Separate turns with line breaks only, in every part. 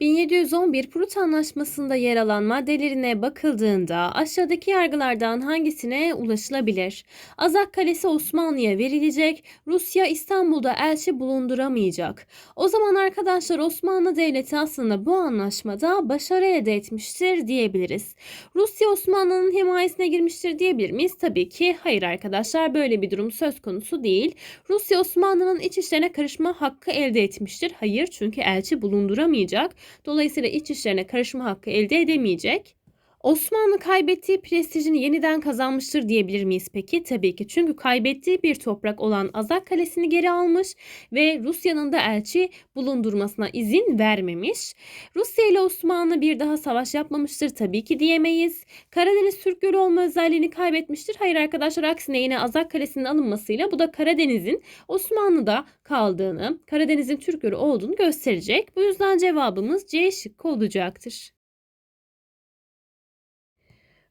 1711 Prut Anlaşması'nda yer alan maddelerine bakıldığında aşağıdaki yargılardan hangisine ulaşılabilir? Azak Kalesi Osmanlı'ya verilecek, Rusya İstanbul'da elçi bulunduramayacak. O zaman arkadaşlar Osmanlı Devleti aslında bu anlaşmada başarı elde etmiştir diyebiliriz. Rusya Osmanlı'nın himayesine girmiştir diyebilir miyiz? Tabii ki hayır arkadaşlar böyle bir durum söz konusu değil. Rusya Osmanlı'nın iç işlerine karışma hakkı elde etmiştir. Hayır çünkü elçi bulunduramayacak. Dolayısıyla iç işlerine karışma hakkı elde edemeyecek. Osmanlı kaybettiği prestijini yeniden kazanmıştır diyebilir miyiz peki? Tabii ki çünkü kaybettiği bir toprak olan Azak Kalesi'ni geri almış ve Rusya'nın da elçi bulundurmasına izin vermemiş. Rusya ile Osmanlı bir daha savaş yapmamıştır tabii ki diyemeyiz. Karadeniz Türk Gölü olma özelliğini kaybetmiştir. Hayır arkadaşlar aksine yine Azak Kalesi'nin alınmasıyla bu da Karadeniz'in Osmanlı'da kaldığını, Karadeniz'in Türk Gölü olduğunu gösterecek. Bu yüzden cevabımız C şıkkı olacaktır.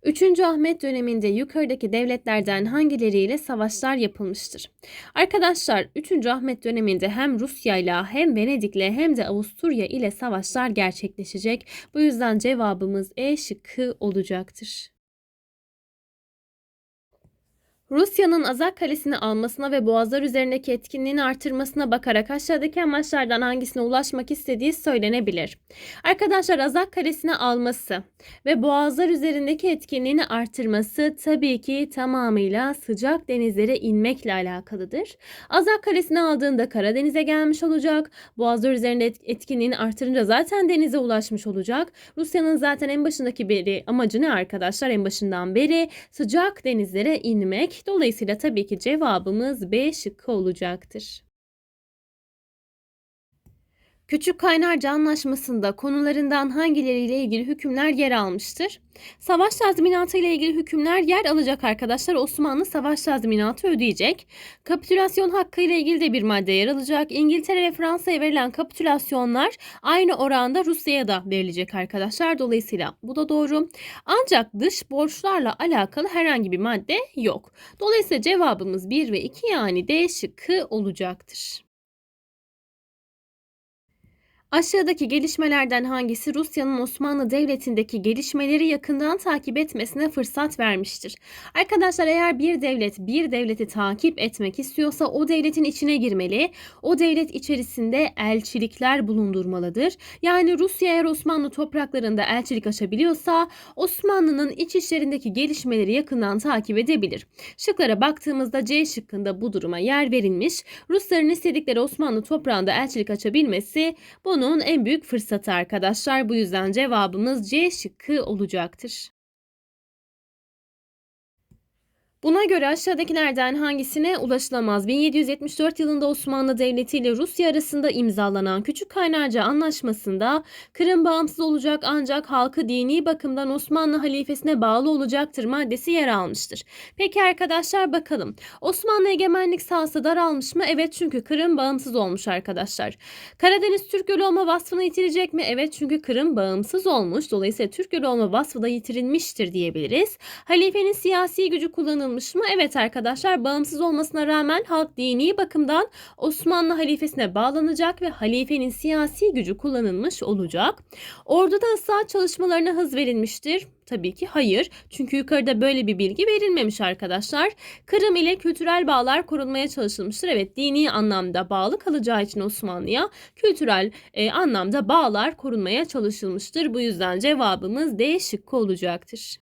3. Ahmet döneminde yukarıdaki devletlerden hangileriyle savaşlar yapılmıştır? Arkadaşlar 3. Ahmet döneminde hem Rusya ile hem Venedik'le hem de Avusturya ile savaşlar gerçekleşecek. Bu yüzden cevabımız E şıkkı olacaktır. Rusya'nın Azak Kalesi'ni almasına ve boğazlar üzerindeki etkinliğini artırmasına bakarak aşağıdaki amaçlardan hangisine ulaşmak istediği söylenebilir. Arkadaşlar Azak Kalesi'ni alması ve boğazlar üzerindeki etkinliğini artırması tabii ki tamamıyla sıcak denizlere inmekle alakalıdır. Azak Kalesi'ni aldığında Karadeniz'e gelmiş olacak. Boğazlar üzerinde etkinliğini artırınca zaten denize ulaşmış olacak. Rusya'nın zaten en başındaki beri amacı ne arkadaşlar? En başından beri sıcak denizlere inmek. Dolayısıyla tabii ki cevabımız B şıkkı olacaktır. Küçük Kaynarca Anlaşması'nda konularından hangileriyle ilgili hükümler yer almıştır? Savaş tazminatı ile ilgili hükümler yer alacak arkadaşlar. Osmanlı savaş tazminatı ödeyecek. Kapitülasyon hakkı ile ilgili de bir madde yer alacak. İngiltere ve Fransa'ya verilen kapitülasyonlar aynı oranda Rusya'ya da verilecek arkadaşlar. Dolayısıyla bu da doğru. Ancak dış borçlarla alakalı herhangi bir madde yok. Dolayısıyla cevabımız 1 ve 2 yani D şıkkı olacaktır. Aşağıdaki gelişmelerden hangisi Rusya'nın Osmanlı Devleti'ndeki gelişmeleri yakından takip etmesine fırsat vermiştir? Arkadaşlar eğer bir devlet bir devleti takip etmek istiyorsa o devletin içine girmeli. O devlet içerisinde elçilikler bulundurmalıdır. Yani Rusya eğer Osmanlı topraklarında elçilik açabiliyorsa Osmanlı'nın iç işlerindeki gelişmeleri yakından takip edebilir. Şıklara baktığımızda C şıkkında bu duruma yer verilmiş. Rusların istedikleri Osmanlı toprağında elçilik açabilmesi bu bunun en büyük fırsatı arkadaşlar. Bu yüzden cevabımız C şıkkı olacaktır. Buna göre aşağıdakilerden hangisine ulaşılamaz? 1774 yılında Osmanlı Devleti ile Rusya arasında imzalanan Küçük Kaynarca Anlaşması'nda Kırım bağımsız olacak ancak halkı dini bakımdan Osmanlı halifesine bağlı olacaktır maddesi yer almıştır. Peki arkadaşlar bakalım. Osmanlı egemenlik sahası daralmış mı? Evet çünkü Kırım bağımsız olmuş arkadaşlar. Karadeniz Türk Gölü olma vasfını yitirecek mi? Evet çünkü Kırım bağımsız olmuş. Dolayısıyla Türk Gölü olma vasfı da yitirilmiştir diyebiliriz. Halifenin siyasi gücü kullanılmış mı? Evet arkadaşlar bağımsız olmasına rağmen halk dini bakımdan Osmanlı halifesine bağlanacak ve halifenin siyasi gücü kullanılmış olacak. Orduda ıslah çalışmalarına hız verilmiştir. Tabii ki hayır. Çünkü yukarıda böyle bir bilgi verilmemiş arkadaşlar. Kırım ile kültürel bağlar korunmaya çalışılmıştır. Evet dini anlamda bağlı kalacağı için Osmanlı'ya kültürel e, anlamda bağlar korunmaya çalışılmıştır. Bu yüzden cevabımız D şıkkı olacaktır.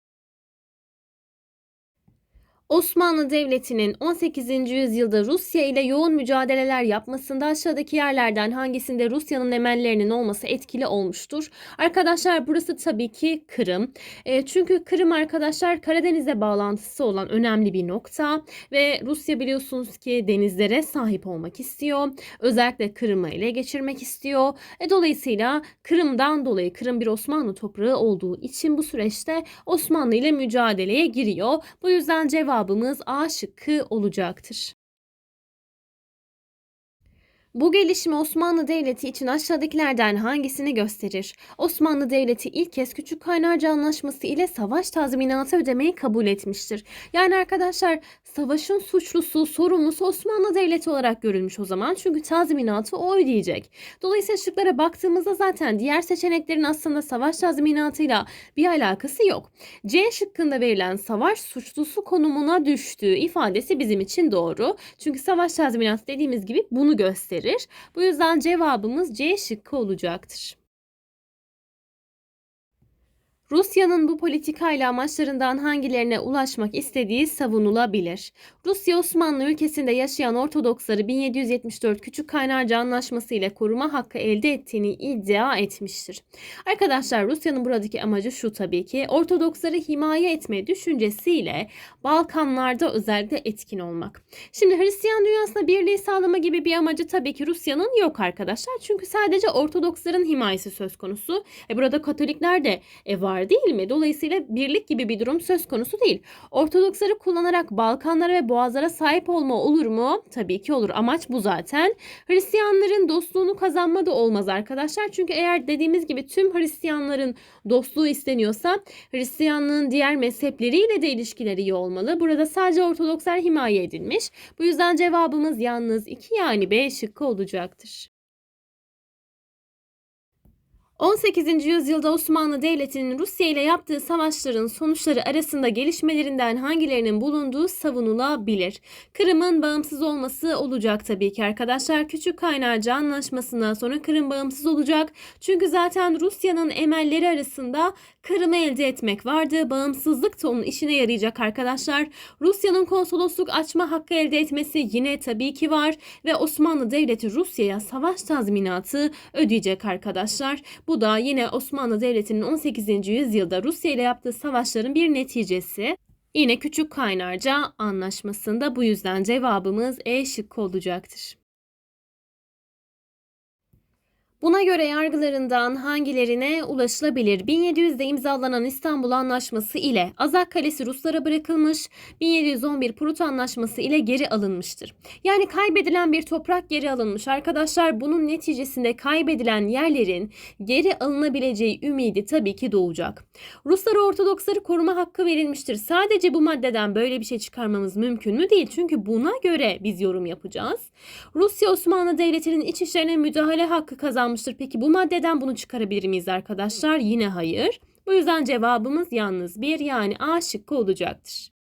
Osmanlı Devleti'nin 18. yüzyılda Rusya ile yoğun mücadeleler yapmasında aşağıdaki yerlerden hangisinde Rusya'nın emellerinin olması etkili olmuştur? Arkadaşlar burası tabii ki Kırım. E, çünkü Kırım arkadaşlar Karadeniz'e bağlantısı olan önemli bir nokta ve Rusya biliyorsunuz ki denizlere sahip olmak istiyor. Özellikle Kırım'ı ele geçirmek istiyor. E, dolayısıyla Kırım'dan dolayı Kırım bir Osmanlı toprağı olduğu için bu süreçte Osmanlı ile mücadeleye giriyor. Bu yüzden cevap cevabımız A şıkkı olacaktır. Bu gelişme Osmanlı Devleti için aşağıdakilerden hangisini gösterir? Osmanlı Devleti ilk kez Küçük Kaynarca Anlaşması ile savaş tazminatı ödemeyi kabul etmiştir. Yani arkadaşlar savaşın suçlusu, sorumlusu Osmanlı Devleti olarak görülmüş o zaman. Çünkü tazminatı o ödeyecek. Dolayısıyla şıklara baktığımızda zaten diğer seçeneklerin aslında savaş tazminatıyla bir alakası yok. C şıkkında verilen savaş suçlusu konumuna düştüğü ifadesi bizim için doğru. Çünkü savaş tazminatı dediğimiz gibi bunu gösterir. Bu yüzden cevabımız C şıkkı olacaktır. Rusya'nın bu politikayla amaçlarından hangilerine ulaşmak istediği savunulabilir. Rusya Osmanlı ülkesinde yaşayan Ortodoksları 1774 Küçük Kaynarca Anlaşması ile koruma hakkı elde ettiğini iddia etmiştir. Arkadaşlar Rusya'nın buradaki amacı şu tabii ki Ortodoksları himaye etme düşüncesiyle Balkanlarda özellikle etkin olmak. Şimdi Hristiyan dünyasında birliği sağlama gibi bir amacı tabii ki Rusya'nın yok arkadaşlar. Çünkü sadece Ortodoksların himayesi söz konusu. E burada Katolikler de e, var değil mi? Dolayısıyla birlik gibi bir durum söz konusu değil. Ortodoksları kullanarak Balkanlara ve Boğazlara sahip olma olur mu? Tabii ki olur. Amaç bu zaten. Hristiyanların dostluğunu kazanma da olmaz arkadaşlar. Çünkü eğer dediğimiz gibi tüm Hristiyanların dostluğu isteniyorsa Hristiyanlığın diğer mezhepleriyle de ilişkileri iyi olmalı. Burada sadece Ortodokslar himaye edilmiş. Bu yüzden cevabımız yalnız 2 yani B şıkkı olacaktır. 18. yüzyılda Osmanlı Devleti'nin Rusya ile yaptığı savaşların sonuçları arasında gelişmelerinden hangilerinin bulunduğu savunulabilir. Kırım'ın bağımsız olması olacak tabii ki arkadaşlar. Küçük Kaynarca Anlaşması'ndan sonra Kırım bağımsız olacak. Çünkü zaten Rusya'nın emelleri arasında Kırım'ı elde etmek vardı. Bağımsızlık da onun işine yarayacak arkadaşlar. Rusya'nın konsolosluk açma hakkı elde etmesi yine tabii ki var ve Osmanlı Devleti Rusya'ya savaş tazminatı ödeyecek arkadaşlar. Bu da yine Osmanlı Devleti'nin 18. yüzyılda Rusya ile yaptığı savaşların bir neticesi. Yine Küçük Kaynarca Anlaşması'nda bu yüzden cevabımız E şıkkı olacaktır. Buna göre yargılarından hangilerine ulaşılabilir? 1700'de imzalanan İstanbul Anlaşması ile Azak Kalesi Ruslara bırakılmış, 1711 Prut Anlaşması ile geri alınmıştır. Yani kaybedilen bir toprak geri alınmış. Arkadaşlar bunun neticesinde kaybedilen yerlerin geri alınabileceği ümidi tabii ki doğacak. Ruslara Ortodoksları koruma hakkı verilmiştir. Sadece bu maddeden böyle bir şey çıkarmamız mümkün mü? Değil. Çünkü buna göre biz yorum yapacağız. Rusya Osmanlı Devleti'nin iç işlerine müdahale hakkı kazanmıştır. Peki bu maddeden bunu çıkarabilir miyiz arkadaşlar? Yine hayır. Bu yüzden cevabımız yalnız bir yani A şıkkı olacaktır.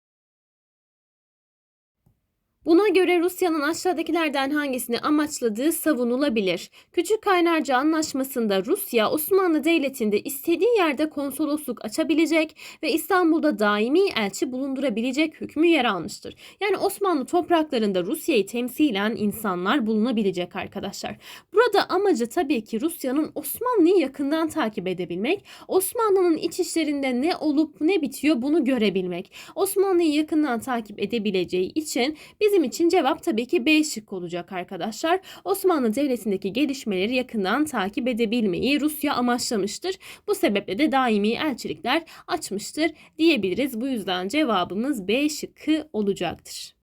Buna göre Rusya'nın aşağıdakilerden hangisini amaçladığı savunulabilir. Küçük Kaynarca Anlaşması'nda Rusya Osmanlı Devleti'nde istediği yerde konsolosluk açabilecek ve İstanbul'da daimi elçi bulundurabilecek hükmü yer almıştır. Yani Osmanlı topraklarında Rusya'yı temsilen insanlar bulunabilecek arkadaşlar. Burada amacı tabii ki Rusya'nın Osmanlı'yı yakından takip edebilmek, Osmanlı'nın iç işlerinde ne olup ne bitiyor bunu görebilmek. Osmanlı'yı yakından takip edebileceği için bizim için cevap tabii ki B şıkkı olacak arkadaşlar. Osmanlı Devleti'ndeki gelişmeleri yakından takip edebilmeyi Rusya amaçlamıştır. Bu sebeple de daimi elçilikler açmıştır diyebiliriz. Bu yüzden cevabımız B şıkkı olacaktır.